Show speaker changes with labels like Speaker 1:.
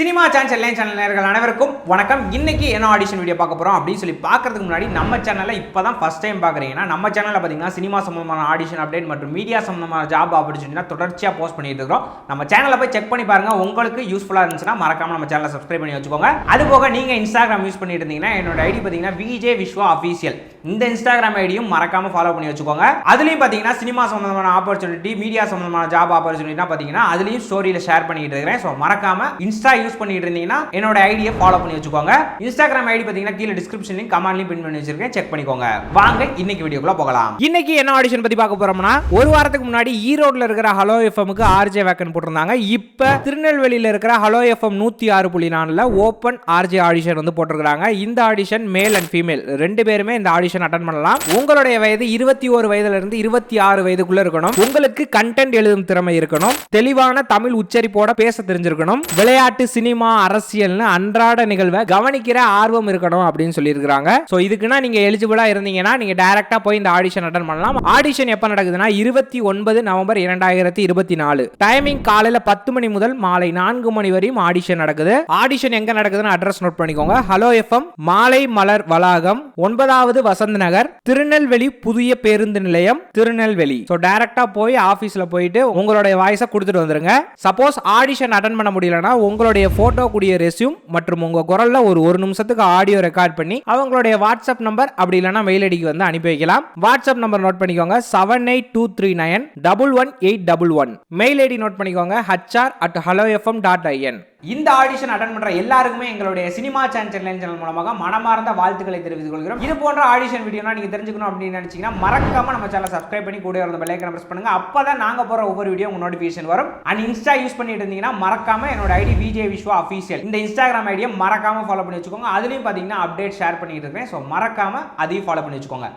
Speaker 1: Cinema channel எல்லாம் channel நேர்கள் அனைவருக்கும் வணக்கம். இன்னைக்கு என்ன ஆடிஷன் வீடியோ பார்க்க போறோம் அப்படின்னு சொல்லி பார்க்கறதுக்கு முன்னாடி நம்ம சேனல்ல இப்பதான் ஃபர்ஸ்ட் டைம் பார்க்குறீங்கன்னா நம்ம சேனல்ல பார்த்தீங்கன்னா சினிமா சம்பந்தமான ஆடிஷன் அப்டேட் மற்றும் மீடியா சம்பந்தமான ஜாப் ஆப்பர்ச்சுனிட்டி தொடர்ச்சியாக போஸ்ட் பண்ணிட்டு இருக்கிறோம். நம்ம சேனலை போய் செக் பண்ணி பாருங்க. உங்களுக்கு யூஸ்ஃபுல்லாக இருந்துச்சுன்னா மறக்காம நம்ம சேனலை சப்ஸ்கிரைப் பண்ணி வச்சுக்கோங்க. அது போக நீங்க இன்ஸ்டாகிராம் யூஸ் பண்ணிட்டு இருந்தீங்கன்னா என்னோட ஐடி பார்த்தீங்கன்னா விஜே விஸ்வா அஃபீஷியல் இந்த இன்ஸ்டாகிராம் ஐடியும் மறக்காம ஃபாலோ பண்ணி வச்சுக்கோங்க. அதுலயும் பார்த்தீங்கன்னா சினிமா சம்பந்தமான ஆப்பர்ச்சுனிட்டி மீடியா சம்பந்தமான ஜாப் ஆப்பர்ச்சுனிட்டி பார்த்தீங்கன்னா அதுலயும் ஸ்டோரியில ஷேர் பண்ணிட்டு இருக்கிறேன். ஸோ மறக்காம இன்ஸ்டா யூஸ் யூஸ் பண்ணிட்டு இருந்தீங்கன்னா என்னோட ஐடியை ஃபாலோ பண்ணி வச்சுக்கோங்க. இன்ஸ்டாகிராம் ஐடி பார்த்தீங்கன்னா கீழே டிஸ்கிரிப்ஷன்லையும் கமெண்ட்லையும் பின் பண்ணி வச்சிருக்கேன். செக் பண்ணிக்கோங்க. வாங்க இன்னைக்கு வீடியோக்குள்ள போகலாம். இன்னைக்கு என்ன ஆடிஷன் பத்தி பார்க்க போறோம்னா ஒரு வாரத்துக்கு முன்னாடி ஈரோட்ல இருக்கிற ஹலோ எஃப்எம்க்கு ஆர்ஜே வேக்கன் போட்டிருந்தாங்க. இப்ப திருநெல்வேலியில இருக்கிற ஹலோ எஃப்எம் நூத்தி ஆறு புள்ளி நாலுல ஓப்பன் ஆர்ஜே ஆடிஷன் வந்து போட்டிருக்காங்க இந்த ஆடிஷன் மேல் அண்ட் ஃபீமேல் ரெண்டு பேருமே இந்த ஆடிஷன் அட்டன் பண்ணலாம். உங்களுடைய வயது இருபத்தி ஒரு வயதுல இருந்து இருபத்தி ஆறு வயதுக்குள்ள இருக்கணும். உங்களுக்கு கண்டென்ட் எழுதும் திறமை இருக்கணும். தெளிவான தமிழ் உச்சரிப்போட பேச தெரிஞ்சிருக்கணும். விளையாட்டு சினிமா அரசியல்னு அன்றாட நிகழ்வை கவனிக்கிற ஆர்வம் இருக்கணும் அப்படின்னு சொல்லியிருக்காங்க ஸோ இதுக்குன்னா நீங்க எலிஜிபிளாக இருந்தீங்கன்னா நீங்க டேரெக்டாக போய் இந்த ஆடிஷன் அட்டன் பண்ணலாம். ஆடிஷன் எப்போ நடக்குதுன்னா இருபத்தி ஒன்பது நவம்பர் இரண்டாயிரத்தி இருபத்தி நாலு. டைமிங் காலையில் பத்து மணி முதல் மாலை நான்கு மணி வரையும் ஆடிஷன் நடக்குது. ஆடிஷன் எங்க நடக்குதுன்னு அட்ரஸ் நோட் பண்ணிக்கோங்க. ஹலோ எஃப்எம் மாலை மலர் வளாகம் ஒன்பதாவது வசந்த் நகர் திருநெல்வேலி புதிய பேருந்து நிலையம் திருநெல்வேலி. ஸோ டைரக்டா போய் ஆஃபீஸில் போயிட்டு உங்களுடைய வாய்ஸை கொடுத்துட்டு வந்துருங்க. சப்போஸ் ஆடிஷன் அட்டன் பண்ண முடியலன்னா உங்களுடைய போட்டோ கூடிய ரெஸ்யூம் மற்றும் உங்க குரல்ல ஒரு ஒரு நிமிஷத்துக்கு ஆடியோ ரெக்கார்ட் பண்ணி அவங்களுடைய வாட்ஸ்அப் நம்பர் அப்படி இல்லைன்னா மெயில் ஐடிக்கு வந்து அனுப்பி வைக்கலாம். வாட்ஸ்அப் நம்பர் நோட் பண்ணிக்கோங்க seven eight two three nine double one eight double one mail ID note பண்ணிக்கோங்க HR at Hello FM dot IN இந்த ஆடிஷன் அட்டன் பண்ற எல்லாருக்குமே எங்களுடைய சினிமா சேனல் சேனல் மூலமாக மனமார்ந்த வாழ்த்துக்களை தெரிவித்துக் கொள்கிறோம். இது போன்ற ஆடிஷன் வீடியோனா நீங்க தெரிஞ்சுக்கணும் அப்படின்னு நினைச்சீங்கன்னா மறக்காம நம்ம சேனலை சப்ஸ்கிரைப் பண்ணி கூட இருந்த பெல்லைக்கனை பிரஸ் பண்ணுங்க. அப்பதான் நாங்க போற ஒவ்வொரு வீடியோ உங்க நோட்டிஃபிகேஷன் வரும். அண்ட் இன்ஸ்டா யூஸ் பண்ணிட்டு இருந்தீங்கன்னா மறக்காம என்னோட ஐடி விஜய் விஸ்வா அஃபீஷியல் இந்த இன்ஸ்டாகிராம் ஐடியை மறக்காம ஃபாலோ பண்ணி வச்சுக்கோங்க. அதுலயும் பாத்தீங்கன்னா அப்டேட் ஷேர் பண்ணிட்டு இருக்கேன் ஸோ மறக்காம அதையும் ஃபாலோ பண்ணி வச்சுக்கோங்க.